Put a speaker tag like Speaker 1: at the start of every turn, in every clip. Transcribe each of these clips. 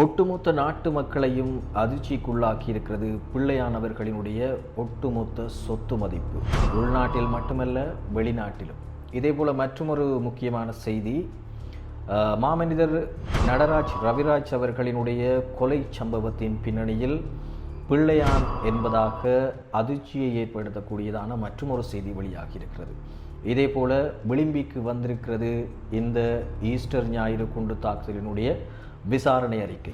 Speaker 1: ஒட்டுமொத்த நாட்டு மக்களையும் அதிர்ச்சிக்குள்ளாக்கி இருக்கிறது பிள்ளையானவர்களினுடைய ஒட்டுமொத்த சொத்து மதிப்பு. உள்நாட்டில் மட்டுமல்ல வெளிநாட்டிலும். இதேபோல மற்றொரு முக்கியமான செய்தி மாமனிதர் நடராஜ் ரவிராஜ் அவர்களினுடைய கொலை சம்பவத்தின் பின்னணியில் பிள்ளையான் என்பதாக அதிர்ச்சியை ஏற்படுத்தக்கூடியதான மற்றொரு செய்தி வெளியாகி இருக்கிறது இதே போல் விளிம்பிக்கு வந்திருக்கிறது இந்த ஈஸ்டர் ஞாயிறு குண்டு தாக்குதலினுடைய விசாரணை அறிக்கை.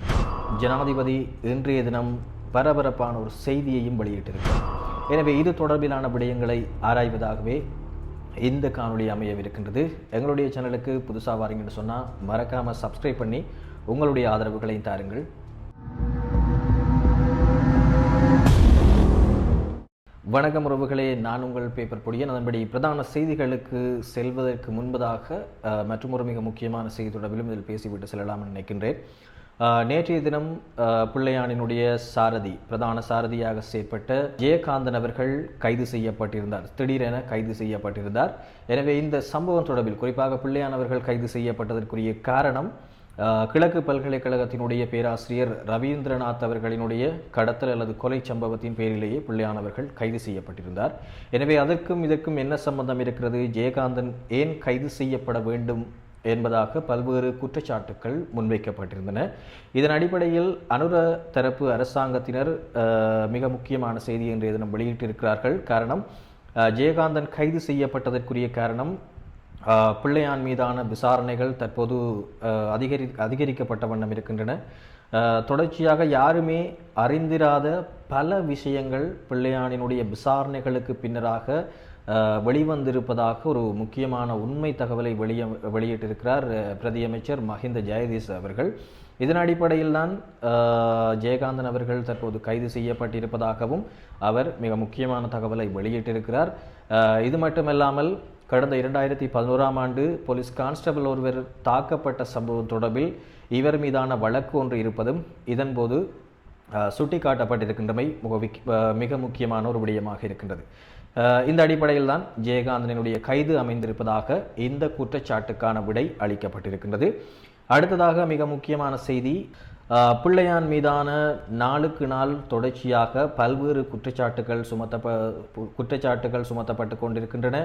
Speaker 1: ஜனாதிபதி இன்றைய தினம் பரபரப்பான ஒரு செய்தியையும் வெளியிட்டிருக்கிறார். எனவே இது தொடர்பிலான விடயங்களை ஆராய்வதாகவே இந்த காணொளி அமையவிருக்கின்றது. எங்களுடைய சேனலுக்கு புதுசாக வாரீங்கன்னு சொன்னால் மறக்காமல் சப்ஸ்கிரைப் பண்ணி உங்களுடைய ஆதரவுகளையும் தாருங்கள். வணக்கம் உறவுகளே நான் உங்கள் பேப்பர் பொடியன். அதன்படி பிரதான செய்திகளுக்கு செல்வதற்கு முன்பதாக அஹ், மற்றொரு மிக முக்கியமான செய்தி தொடர்பிலும் இதில் பேசிவிட்டு செல்லலாம் நினைக்கின்றேன். நேற்றைய தினம் பிள்ளையானினுடைய சாரதி பிரதான சாரதியாக செயற்பட்ட ஜெயகாந்தன் அவர்கள் கைது செய்யப்பட்டிருந்தார். திடீரென கைது செய்யப்பட்டிருந்தார். எனவே இந்த சம்பவம் தொடர்பில் குறிப்பாக பிள்ளையானவர்கள் கைது செய்யப்பட்டதற்குரிய காரணம் கிழக்கு பல்கலைக்கழகத்தினுடைய பேராசிரியர் ரவீந்திரநாத் அவர்களினுடைய கடத்தல் அல்லது கொலை சம்பவத்தின் பேரிலேயே பிள்ளையானவர்கள் கைது செய்யப்பட்டிருந்தார். எனவே அதற்கும் இதற்கும் என்ன சம்பந்தம் இருக்கிறது? ஜெயகாந்தன் ஏன் கைது செய்யப்பட வேண்டும் என்பதாக பல்வேறு குற்றச்சாட்டுக்கள் முன்வைக்கப்பட்டிருந்தன. இதன் அடிப்படையில் அனுர தரப்பு அரசாங்கத்தினர் மிக முக்கியமான செய்தி என்று தினம் வெளியிட்டிருக்கிறார்கள். காரணம் ஜெயகாந்தன் கைது செய்யப்பட்டதற்குரிய காரணம் பிள்ளையான் மீதான விசாரணைகள் தற்போது அதிகரி அதிகரிக்கப்பட்ட வண்ணம் இருக்கின்றன. தொடர்ச்சியாக யாருமே அறிந்திராத பல விஷயங்கள் பிள்ளையானினுடைய விசாரணைகளுக்கு பின்னராக வெளிவந்திருப்பதாக ஒரு முக்கியமான உண்மை தகவலை வெளிய வெளியிட்டிருக்கிறார் பிரதியமைச்சர் மஹிந்த ஜெயதீஸ் அவர்கள். இதன் அடிப்படையில் தான் ஜெயகாந்தன் அவர்கள் தற்போது கைது செய்யப்பட்டிருப்பதாகவும் அவர் மிக முக்கியமான தகவலை வெளியிட்டிருக்கிறார். இது மட்டுமல்லாமல் கடந்த இரண்டாயிரத்தி பதினோராம் ஆண்டு போலீஸ் கான்ஸ்டபிள் ஒருவர் தாக்கப்பட்ட சம்பவம் தொடர்பில் இவர் மீதான வழக்கு ஒன்று இருப்பதும் இதன்போது சுட்டிக்காட்டப்பட்டிருக்கின்றமை மிக முக்கியமான ஒரு விடயமாக இருக்கின்றது. இந்த அடிப்படையில் தான் ஜெயகாந்தனுடைய கைது அமைந்திருப்பதாக இந்த குற்றச்சாட்டுக்கான விடை அளிக்கப்பட்டிருக்கின்றது. அடுத்ததாக மிக முக்கியமான செய்தி பிள்ளையான் மீதான நாளுக்கு நாள் தொடர்ச்சியாக பல்வேறு குற்றச்சாட்டுகள் சுமத்தப்ப குற்றச்சாட்டுகள் சுமத்தப்பட்டு கொண்டிருக்கின்றன.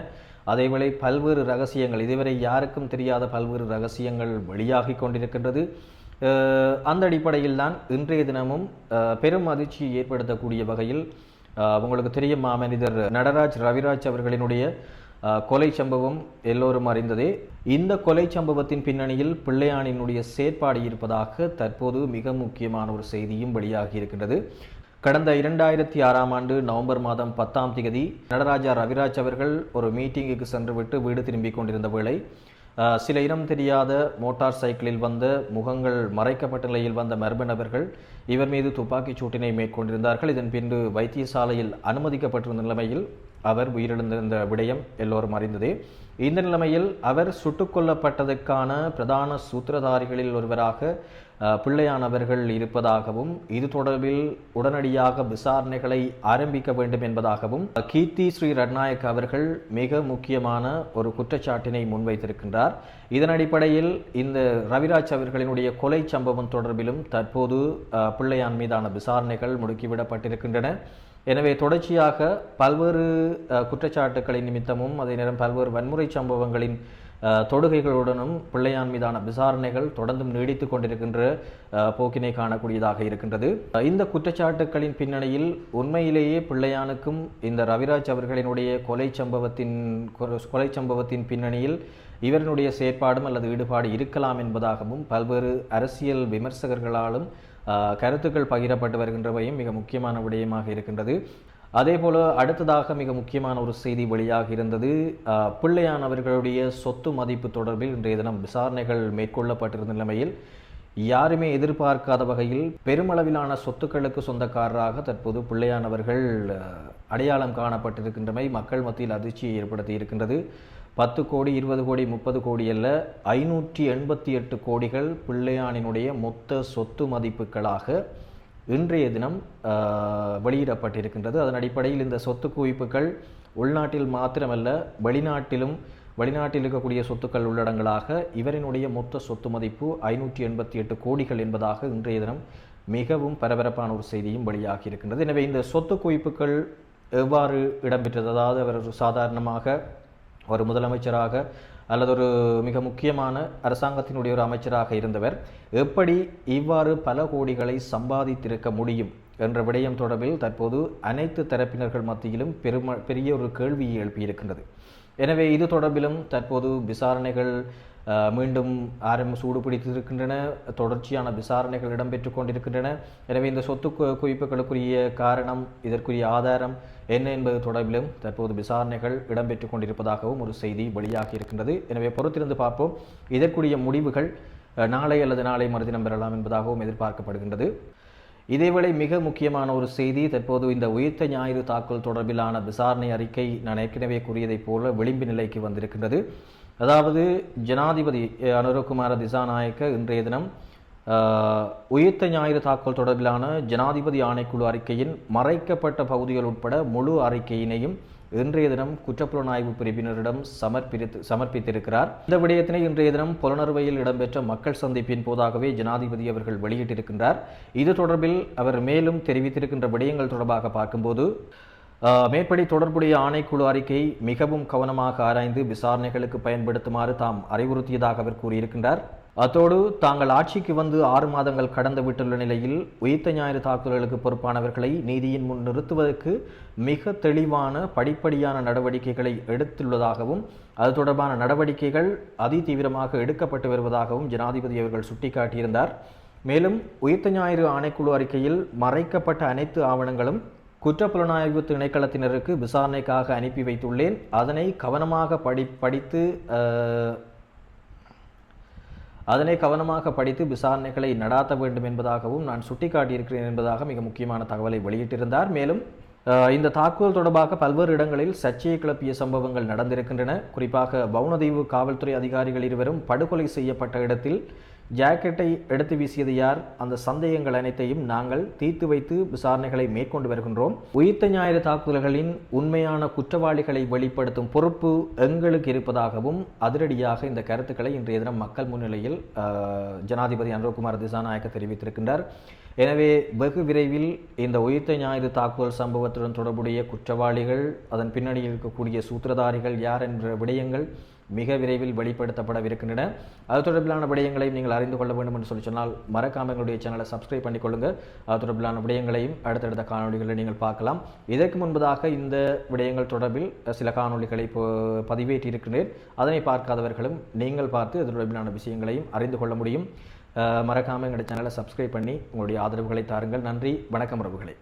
Speaker 1: அதேவேளை பல்வேறு ரகசியங்கள் இதுவரை யாருக்கும் தெரியாத பல்வேறு ரகசியங்கள் வெளியாகி கொண்டிருக்கின்றது. அந்த அடிப்படையில் தான் இன்றைய தினமும் பெரும் அதிர்ச்சியை ஏற்படுத்தக்கூடிய வகையில் உங்களுக்கு தெரியும் மாமனிதர் நடராஜ் ரவிராஜ் அவர்களினுடைய கொலை சம்பவம் எல்லோரும் அறிந்ததே. இந்த கொலை சம்பவத்தின் பின்னணியில் பிள்ளையானினுடைய செயற்பாடு இருப்பதாக தற்போது மிக முக்கியமான ஒரு செய்தியும் வெளியாகி இருக்கின்றது. கடந்த இரண்டாயிரத்தி ஆறாம் ஆண்டு நவம்பர் மாதம் பத்தாம் தேதி நடராஜா ரவிராஜ் அவர்கள் ஒரு மீட்டிங்குக்கு சென்றுவிட்டு வீடு திரும்பிக் கொண்டிருந்த வேளை சில இனம் தெரியாத மோட்டார் சைக்கிளில் வந்த முகங்கள் மறைக்கப்பட்ட நிலையில் வந்த மர்ம நபர்கள் இவர் மீது துப்பாக்கிச் சூட்டினை மேற்கொண்டிருந்தார்கள். இதன் பின்பு வைத்தியசாலையில் அனுமதிக்கப்பட்டிருந்த நிலைமையில் அவர் உயிரிழந்திருந்த விடயம் எல்லோரும் அறிந்ததே. இந்த நிலைமையில் அவர் சுட்டுக் கொல்லப்பட்டதற்கான பிரதான சூத்திரதாரிகளில் ஒருவராக பிள்ளையானவர்கள் அவர்கள் இருப்பதாகவும் இது தொடர்பில் உடனடியாக விசாரணைகளை ஆரம்பிக்க வேண்டும் என்பதாகவும் கீர்த்தி ஸ்ரீ ரட்நாயக் அவர்கள் மிக முக்கியமான ஒரு குற்றச்சாட்டினை முன்வைத்திருக்கின்றார். இதன் அடிப்படையில் இந்த ரவிராஜ் அவர்களினுடைய கொலை சம்பவம் தொடர்பிலும் தற்போது பிள்ளையான் மீதான விசாரணைகள் முடுக்கிவிடப்பட்டிருக்கின்றன. எனவே தொடர்ச்சியாக பல்வேறு குற்றச்சாட்டுக்களின் நிமித்தமும் அதே நேரம் பல்வேறு வன்முறை சம்பவங்களின் தொடுகைகளுடனும் பிள்ளையான் மீதான விசாரணைகள் தொடர்ந்தும் நீடித்துக் கொண்டிருக்கின்ற போக்கினை காணக்கூடியதாக இருக்கின்றது. இந்த குற்றச்சாட்டுக்களின் பின்னணியில் உண்மையிலேயே பிள்ளையானுக்கும் இந்த ரவிராஜ் அவர்களினுடைய கொலை சம்பவத்தின் கொலை சம்பவத்தின் பின்னணியில் இவரினுடைய செயற்பாடும் அல்லது ஈடுபாடு இருக்கலாம் என்பதாகவும் பல்வேறு அரசியல் விமர்சகர்களாலும் கருத்துக்கள் பகிரப்பட்டு வருகின்றவையும் மிக முக்கியமான விடயமாக இருக்கின்றது. அதே போல் அடுத்ததாக மிக முக்கியமான ஒரு செய்தி வெளியாக இருந்தது. பிள்ளையானவர்களுடைய பிள்ளையான் அவர்களுடைய சொத்து மதிப்பு தொடர்பில் இன்றைய தினம் விசாரணைகள் மேற்கொள்ளப்பட்டிருந்த நிலைமையில் யாருமே எதிர்பார்க்காத வகையில் பெருமளவிலான சொத்துக்களுக்கு சொந்தக்காரராக தற்போது பிள்ளையானவர்கள் அடையாளம் காணப்பட்டிருக்கின்றமை மக்கள் மத்தியில் அதிர்ச்சியை ஏற்படுத்தி இருக்கின்றது. பத்து கோடி இருபது கோடி முப்பது கோடி அல்ல ஐநூற்றி எண்பத்தி எட்டு கோடிகள் பிள்ளையானினுடைய மொத்த சொத்து மதிப்புகளாக இன்றைய தினம் வெளியிடப்பட்டிருக்கின்றது. அதன் அடிப்படையில் இந்த சொத்து குவிப்புகள் உள்நாட்டில் மாத்திரமல்ல வெளிநாட்டிலும் வெளிநாட்டில் இருக்கக்கூடிய சொத்துக்கள் உள்ளடங்களாக இவரினுடைய மொத்த சொத்து மதிப்பு ஐநூற்றி எண்பத்தி எட்டு கோடிகள் என்பதாக இன்றைய தினம் மிகவும் பரபரப்பான ஒரு செய்தியும் வெளியாகி இருக்கின்றது எனவே இந்த சொத்து குவிப்புகள் எவ்வாறு இடம்பெற்றது? அதாவது அவர் சாதாரணமாக ஒரு முதலமைச்சராக அல்லது ஒரு மிக முக்கியமான அரசாங்கத்தினுடைய ஒரு அமைச்சராக இருந்தவர். எப்படி இவ்வாறு பல கோடிகளை சம்பாதித்திருக்க முடியும் என்ற விடயம் தொடர்பில் தற்போது அனைத்து தரப்பினர்கள் மத்தியிலும் பெரும பெரிய ஒரு கேள்வியை எழுப்பியிருக்கின்றது. எனவே இது தொடர்பிலும் தற்போது விசாரணைகள் மீண்டும் ஆரம்ப சூடு பிடித்திருக்கின்றன தொடர்ச்சியான விசாரணைகள் இடம்பெற்றுக் கொண்டிருக்கின்றன. எனவே இந்த சொத்து குவிப்புகளுக்குரிய காரணம் இதற்குரிய ஆதாரம் என்ன என்பது தொடர்பிலும் தற்போது விசாரணைகள் இடம்பெற்று கொண்டிருப்பதாகவும் ஒரு செய்தி வெளியாகி இருக்கின்றது. எனவே பொறுத்திருந்து பார்ப்போம். இதற்குரிய முடிவுகள் நாளை அல்லது நாளை மறுதினம் பெறலாம் என்பதாகவும் எதிர்பார்க்கப்படுகின்றது. இதேவேளை மிக முக்கியமான ஒரு செய்தி தற்போது இந்த உயிர்த்த ஞாயிறு தாக்கல் தொடர்பிலான விசாரணை அறிக்கை நான் ஏற்கனவே கூறியதைப் போல விளிம்பு நிலைக்கு வந்திருக்கின்றது. அதாவது ஜனாதிபதி அஹ், அனுரகுமார திசாநாயக்க இன்றைய தினம் உயிர்த்த ஞாயிறு தாக்கல் தொடர்பிலான ஜனாதிபதி ஆணைக்குழு அறிக்கையின் மறைக்கப்பட்ட பகுதிகள் உட்பட முழு அறிக்கையினையும் இன்றைய தினம் குற்றப்புலனாய்வு பிரிவினரிடம் சமர்ப்பித்து சமர்ப்பித்திருக்கிறார். இந்த விடயத்தினை இன்றைய தினம் புலனறுவையில் இடம்பெற்ற மக்கள் சந்திப்பின் போதாகவே ஜனாதிபதி அவர்கள் வெளியிட்டிருக்கின்றார். இது தொடர்பில் அவர் மேலும் தெரிவித்திருக்கின்ற விடயங்கள் தொடர்பாக பார்க்கும்போது மேற்படி தொடர்புடைய ஆணைக்குழு அறிக்கை மிகவும் கவனமாக ஆராய்ந்து விசாரணைகளுக்கு பயன்படுத்துமாறு தாம் அறிவுறுத்தியதாக அவர் கூறியிருக்கின்றார். அத்தோடு தாங்கள் ஆட்சிக்கு வந்து ஆறு மாதங்கள் கடந்து விட்டுள்ள நிலையில் உயிர்த்த ஞாயிறு தாக்குதல்களுக்கு பொறுப்பானவர்களை நீதியின் முன் நிறுத்துவதற்கு மிக தெளிவான படிப்படியான நடவடிக்கைகளை எடுத்துள்ளதாகவும் அது தொடர்பான நடவடிக்கைகள் அதிதீவிரமாக எடுக்கப்பட்டு வருவதாகவும் ஜனாதிபதி அவர்கள் சுட்டிக்காட்டியிருந்தார். மேலும் உயிர்த்த ஞாயிறு ஆணைக்குழு அறிக்கையில் மறைக்கப்பட்ட அனைத்து ஆவணங்களும் குற்றப்புலனாய்வு திணைக்களத்தினருக்கு விசாரணைக்காக அனுப்பி வைத்துள்ளேன். அதனை கவனமாக படி படித்து அதனை கவனமாக படித்து விசாரணைகளை நடாத்த வேண்டும் என்பதாகவும் நான் சுட்டிக்காட்டியிருக்கிறேன் என்பதாக மிக முக்கியமான தகவலை வெளியிட்டிருந்தார். மேலும் இந்த தாக்குதல் தொடர்பாக பல்வேறு இடங்களில் சர்ச்சையை கிளப்பிய சம்பவங்கள் நடந்திருக்கின்றன. குறிப்பாக பவுனதீவு காவல்துறை அதிகாரிகள் இருவரும் படுகொலை செய்யப்பட்ட இடத்தில் ஜாக்கெட்டை எடுத்து வீசியது யார்? அந்த சந்தேகங்கள் அனைத்தையும் நாங்கள் தீர்த்து வைத்து விசாரணைகளை மேற்கொண்டு வருகின்றோம். உயிர்த்த ஞாயிறு தாக்குதல்களின் உண்மையான குற்றவாளிகளை வெளிப்படுத்தும் பொறுப்பு எங்களுக்கு இருப்பதாகவும் அதிரடியாக இந்த கருத்துக்களை இன்றைய தினம் மக்கள் முன்னிலையில் ஜனாதிபதி அனுரகுமார் திசாநாயக்க தெரிவித்திருக்கின்றார். எனவே வெகு விரைவில் இந்த உயிர்த்த ஞாயிறு தாக்குதல் சம்பவத்துடன் தொடர்புடைய குற்றவாளிகள் அதன் பின்னணியில் இருக்கக்கூடிய சூத்திரதாரிகள் யார் என்ற விடயங்கள் மிக விரைவில் வெளிப்படுத்தப்படவிருக்கின்றன. அது தொடர்பிலான விடயங்களையும் நீங்கள் அறிந்து கொள்ள வேண்டும் என்று சொல்லி சொன்னால் மறக்காம எங்களுடைய சேனலை சப்ஸ்கிரைப் பண்ணிக்கொள்ளுங்க அது தொடர்பிலான விடயங்களையும் அடுத்தடுத்த காணொளிகளை நீங்கள் பார்க்கலாம். இதற்கு முன்பதாக இந்த விடயங்கள் தொடர்பில் சில காணொளிகளை இப்போ பதிவேற்றியிருக்கிறேன் அதனை பார்க்காதவர்களும் நீங்கள் பார்த்து அது தொடர்பிலான விஷயங்களையும் அறிந்து கொள்ள முடியும். மறக்காமல் எங்களுடைய சேனலை சப்ஸ்கிரைப் பண்ணி உங்களுடைய ஆதரவுகளை தாருங்கள். நன்றி வணக்கம் உறவுகளே.